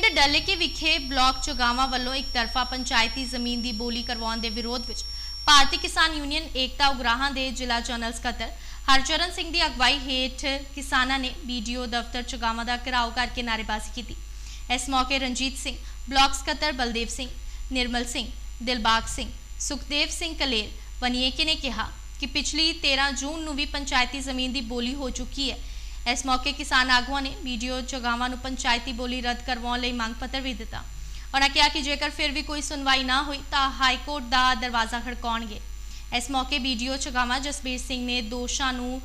ਪਿੰਡ ਡੱਲੇਕੇ ਵਿਖੇ ਬਲਾਕ ਚੋਗਾਵਾਂ ਵੱਲੋਂ ਇੱਕ ਤਰਫਾ ਪੰਚਾਇਤੀ ਜ਼ਮੀਨ ਦੀ ਬੋਲੀ ਕਰਵਾਉਣ ਦੇ ਵਿਰੋਧ ਵਿੱਚ ਭਾਰਤੀ ਕਿਸਾਨ ਯੂਨੀਅਨ, ਏਕਤਾ ਉਗਰਾਹਾਂ ਦੇ ਜ਼ਿਲ੍ਹਾ ਜਨਰਲ ਸਕੱਤਰ ਹਰਚਰਨ ਸਿੰਘ ਦੀ ਅਗਵਾਈ ਹੇਠ ਕਿਸਾਨਾਂ ਨੇ ਵੀਡੀਓ ਦਫ਼ਤਰ ਚੋਗਾਵਾਂ ਦਾ ਘਿਰਾਓ ਕਰਕੇ ਨਾਅਰੇਬਾਜ਼ੀ ਕੀਤੀ। ਇਸ ਮੌਕੇ ਰਣਜੀਤ ਸਿੰਘ, ਬਲਾਕ ਸਕੱਤਰ ਬਲਦੇਵ ਸਿੰਘ, ਨਿਰਮਲ ਸਿੰਘ, ਦਿਲਬਾਗ ਸਿੰਘ, ਸੁਖਦੇਵ ਸਿੰਘ ਕਲੇਰ, ਵਨੀਏਕੇ ਨੇ ਕਿਹਾ ਕਿ ਪਿਛਲੀ 13 ਜੂਨ ਨੂੰ ਵੀ ਪੰਚਾਇਤੀ ਜ਼ਮੀਨ ਦੀ ਬੋਲੀ ਹੋ ਚੁੱਕੀ ਹੈ। ਇਸ ਮੌਕੇ ਕਿਸਾਨ ਆਗੂਆਂ ਨੇ ਵੀਡੀਓ ਚੋਗਾਵਾਂ ਨੂੰ ਪੰਚਾਇਤੀ ਬੋਲੀ ਰੱਦ ਕਰਵਾਉਣ ਲਈ ਮੰਗ ਪੱਤਰ ਵੀ ਦਿੱਤਾ। ਉਹਨਾਂ ਕਿਹਾ ਕਿ ਜੇਕਰ ਫਿਰ ਵੀ ਕੋਈ ਸੁਣਵਾਈ ਨਾ ਹੋਈ ਤਾਂ ਹਾਈ ਕੋਰਟ ਦਾ ਦਰਵਾਜ਼ਾ ਖੜਕਾਉਣਗੇ। ਇਸ ਮੌਕੇ ਵੀਡੀਓ ਚੋਗਾਵਾਂ ਜਸਬੀਰ ਸਿੰਘ ਨੇ ਦੋਸ਼ਾਂ ਨੂੰ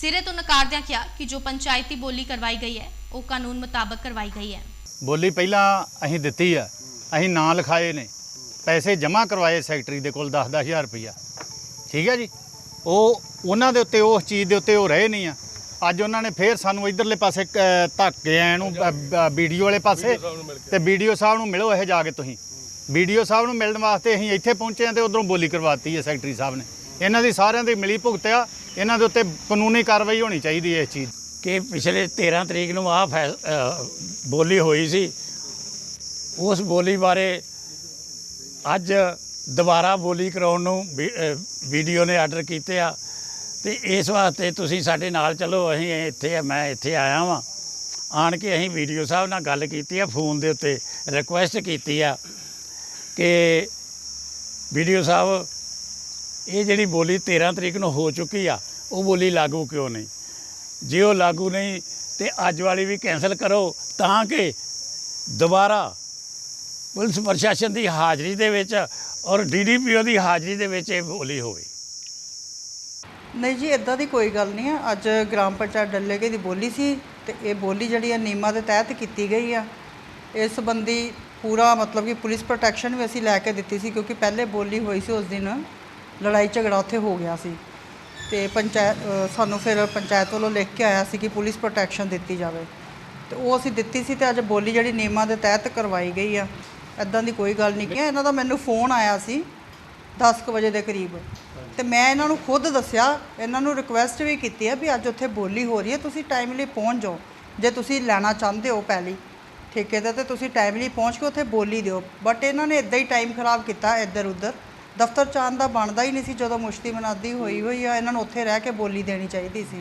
ਸਿਰੇ ਤੋਂ ਨਕਾਰਦਿਆਂ ਕਿਹਾ ਕਿ ਜੋ ਪੰਚਾਇਤੀ ਬੋਲੀ ਕਰਵਾਈ ਗਈ ਹੈ, ਉਹ ਕਾਨੂੰਨ ਮੁਤਾਬਕ ਕਰਵਾਈ ਗਈ ਹੈ। ਬੋਲੀ ਪਹਿਲਾਂ ਅਸੀਂ ਦਿੱਤੀ ਆ। ਅਸੀਂ ਨਾਂ ਲਿਖਾਏ ਨੇ। ਪੈਸੇ ਜਮ੍ਹਾਂ ਕਰਵਾਏ ਸੈਕਟਰੀ ਦੇ ਕੋਲ 10-10000 ਰੁਪਈਆ। ਠੀਕ ਹੈ ਜੀ? ਉਹ, ਉਹਨਾਂ ਦੇ ਉੱਤੇ, ਉਸ ਚੀਜ਼ ਦੇ ਉੱਤੇ ਉਹ ਰਹੇ ਨਹੀਂ ਆ। ਅੱਜ ਉਹਨਾਂ ਨੇ ਫੇਰ ਸਾਨੂੰ ਇਧਰਲੇ ਪਾਸੇ ਕ- ਧੱਕ ਕੇ ਆਏ ਨੂੰ ਵੀਡੀਓ ਵਾਲੇ ਪਾਸੇ। ਤੇ ਵੀਡੀਓ ਸਾਹਿਬ ਨੂੰ ਮਿਲੋ ਇਹ ਜਾ ਕੇ ਤੁਸੀਂ। ਵੀਡੀਓ ਸਾਹਿਬ ਨੂੰ ਮਿਲਣ ਵਾਸਤੇ ਅਸੀਂ ਇੱਥੇ ਪਹੁੰਚੇ ਆ ਤੇ ਉਧਰੋਂ ਬੋਲੀ ਕਰਵਾਤੀ ਹੈ ਸੈਕਟਰੀ ਸਾਹਿਬ ਨੇ। ਇਹਨਾਂ ਦੀ ਸਾਰਿਆਂ ਦੀ ਮਿਲੀ ਭੁਗਤ ਆ। ਇਹਨਾਂ ਦੇ ਉੱਤੇ ਕਾਨੂੰਨੀ ਕਾਰਵਾਈ ਹੋਣੀ ਚਾਹੀਦੀ ਹੈ ਇਸ ਚੀਜ਼ ਕਿ ਪਿਛਲੇ 13 ਤਰੀਕ ਨੂੰ ਆ ਬੋਲੀ ਹੋਈ ਸੀ। ਉਸ ਬੋਲੀ ਬਾਰੇ ਅੱਜ ਦੁਬਾਰਾ ਬੋਲੀ ਕਰਾਉਣ ਨੂੰ ਵੀਡੀਓ ਨੇ ਆਰਡਰ ਕੀਤੇ ਆ। ਤੇ ਇਸ ਵਾਸਤੇ ਤੁਸੀਂ ਸਾਡੇ ਨਾਲ ਚਲੋ, ਅਸੀਂ ਇੱਥੇ ਆ, ਮੈਂ ਇੱਥੇ ਆਇਆ ਵਾਂ। ਆਣ ਕੇ ਅਸੀਂ ਵੀਡੀਓ ਸਾਹਿਬ ਨਾਲ ਗੱਲ ਕੀਤੀ ਆ, ਫੋਨ ਦੇ ਉੱਤੇ ਰਿਕੁਐਸਟ ਕੀਤੀ ਆ ਕਿ ਵੀਡੀਓ ਸਾਹਿਬ, ਇਹ ਜਿਹੜੀ ਬੋਲੀ 13 ਤਰੀਕ ਨੂੰ ਹੋ ਚੁੱਕੀ ਆ, ਉਹ ਬੋਲੀ ਲਾਗੂ ਕਿਉਂ ਨਹੀਂ? ਜੇ ਉਹ ਲਾਗੂ ਨਹੀਂ, ਤੇ ਅੱਜ ਵਾਲੀ ਵੀ ਕੈਨਸਲ ਕਰੋ, ਤਾਂ ਕਿ ਦੁਬਾਰਾ ਪੁਲਿਸ ਪ੍ਰਸ਼ਾਸਨ ਦੀ ਹਾਜ਼ਰੀ ਦੇ ਵਿੱਚ ਔਰ ਡੀਡੀਪੀਓ ਦੀ ਹਾਜ਼ਰੀ ਦੇ ਵਿੱਚ ਇਹ ਬੋਲੀ ਹੋਵੇ। ਨਹੀਂ ਜੀ ਇਦਾਂ ਦੀ ਕੋਈ ਗੱਲ ਨਹੀਂ ਹੈ ਅੱਜ ਗ੍ਰਾਮ ਪੰਚਾਇਤ ਡੱਲੇਕੇ ਦੀ ਬੋਲੀ ਸੀ ਤੇ ਇਹ ਬੋਲੀ ਜਿਹੜੀ ਆ ਨਿਯਮਾਂ ਦੇ ਤਹਿਤ ਕੀਤੀ ਗਈ ਆ। ਇਸ ਸੰਬੰਧੀ ਪੂਰਾ ਮਤਲਬ ਕਿ ਪੁਲਿਸ ਪ੍ਰੋਟੈਕਸ਼ਨ ਵੀ ਅਸੀਂ ਲੈ ਕੇ ਦਿੱਤੀ ਸੀ ਕਿਉਂਕਿ ਪਹਿਲੇ ਬੋਲੀ ਹੋਈ ਸੀ ਉਸ ਦਿਨ। ਲੜਾਈ ਝਗੜਾ ਉੱਥੇ ਹੋ ਗਿਆ ਸੀ ਤੇ ਪੰਚਾਇਤ ਸਾਨੂੰ ਫਿਰ ਪੰਚਾਇਤ ਵੱਲੋਂ ਲਿਖ ਕੇ ਆਇਆ ਸੀ ਕਿ ਪੁਲਿਸ ਪ੍ਰੋਟੈਕਸ਼ਨ ਦਿੱਤੀ ਜਾਵੇ। ਤੇ ਉਹ ਅਸੀਂ ਦਿੱਤੀ ਸੀ ਤੇ ਅੱਜ ਬੋਲੀ ਜਿਹੜੀ ਨਿਯਮਾਂ ਦੇ ਤਹਿਤ ਕਰਵਾਈ ਗਈ ਆ। ਇਦਾਂ ਦੀ ਕੋਈ ਗੱਲ ਨਹੀਂ। ਕਿ ਇਹਨਾਂ ਦਾ ਮੈਨੂੰ ਫੋਨ ਆਇਆ ਸੀ 10 ਕੁ ਵਜੇ ਦੇ ਕਰੀਬ। ਤੇ ਮੈਂ ਇਹਨਾਂ ਨੂੰ ਖੁਦ ਦੱਸਿਆ, ਇਹਨਾਂ ਨੂੰ ਰਿਕੁਐਸਟ ਵੀ ਕੀਤੀ ਹੈ ਵੀ ਅੱਜ ਉੱਥੇ ਬੋਲੀ ਹੋ ਰਹੀ ਹੈ, ਤੁਸੀਂ ਟਾਈਮਲੀ ਪਹੁੰਚ ਜਾਓ। ਜੇ ਤੁਸੀਂ ਲੈਣਾ ਚਾਹੁੰਦੇ ਹੋ ਪਹਿਲੀ, ਠੇਕੇ ਤੇ ਤੇ ਤੁਸੀਂ ਟਾਈਮਲੀ ਪਹੁੰਚ ਕੇ ਉੱਥੇ ਬੋਲੀ ਦਿਓ। ਬਟ ਇਹਨਾਂ ਨੇ ਇਦਾਂ ਹੀ ਟਾਈਮ ਖਰਾਬ ਕੀਤਾ ਇੱਧਰ ਉੱਧਰ। ਦਫ਼ਤਰ ਚਾਂਦ ਦਾ ਬਣਦਾ ਹੀ ਨਹੀਂ ਸੀ ਜਦੋਂ ਮੁਸ਼ਤੀ ਮਨਾਦੀ ਹੋਈ ਹੋਈ ਆ, ਇਹਨਾਂ ਨੂੰ ਉੱਥੇ ਰਹਿ ਕੇ ਬੋਲੀ ਦੇਣੀ ਚਾਹੀਦੀ ਸੀ।